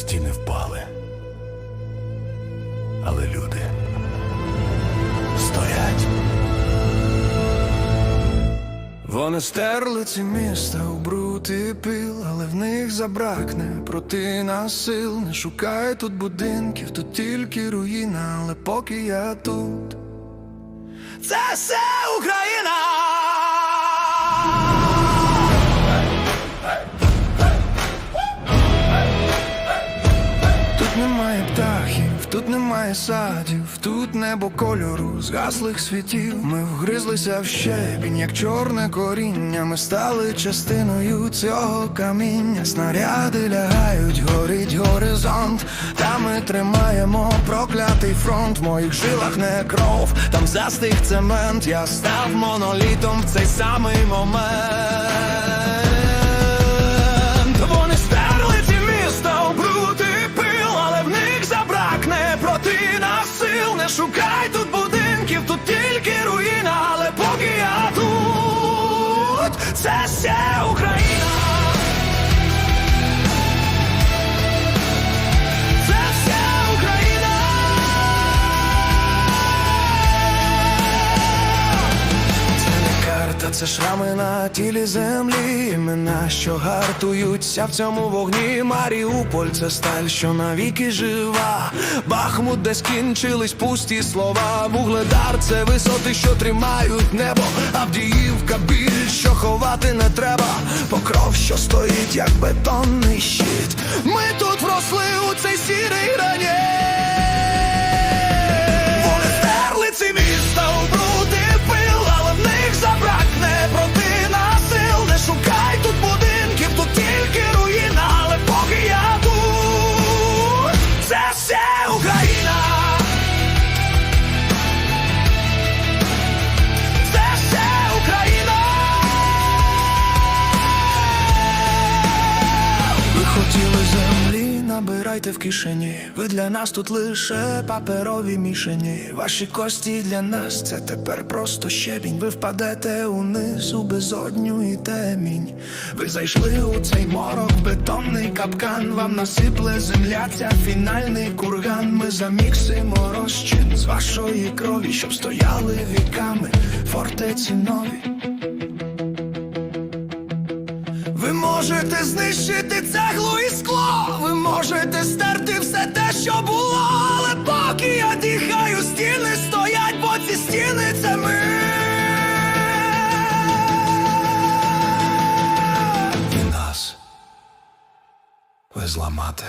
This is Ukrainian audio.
Стіни впали. Але люди стоять. Вони стерли ці міста у бруд і пил, але в них забракне проти нас сил. Не шукай тут будинків, тут тільки руїна, але поки я тут. Це все Україна! Немає птахів, тут немає садів, тут небо кольору згаслих світів. Ми вгризлися в щебінь, як чорне коріння. Ми стали частиною цього каміння. Снаряди лягають, горить горизонт. Та ми тримаємо проклятий фронт. В моїх жилах не кров, там застиг цемент. Я став монолітом в цей самий момент. Сил. Тут будинків, тут тільки руїна, але поки я тут, це все Україна. Це шрами на тілі землі. Імена, що гартуються в цьому вогні. Маріуполь, це сталь, що навіки жива. Бахмут, де скінчились пусті слова. Вугледар, це висоти, що тримають небо. Авдіївка, біль, що ховати не треба. Покров, що стоїть, як бетонний щит. Ми тут вросли у цей сірий граніт. Набирайте в кишені. Ви для нас тут лише паперові мішені. Ваші кості для нас це тепер просто щебінь. Ви впадете униз у безодню і темінь. Ви зайшли у цей морок, бетонний капкан. Вам насипле земля, ця фінальний курган. Ми заміксимо розчин з вашої крові, щоб стояли віками, фортеці нові. Можете знищити цеглу і скло, ви можете стерти все те, що було, але поки я дихаю, стіни стоять, бо ці стіни це ми. І нас ви зламати.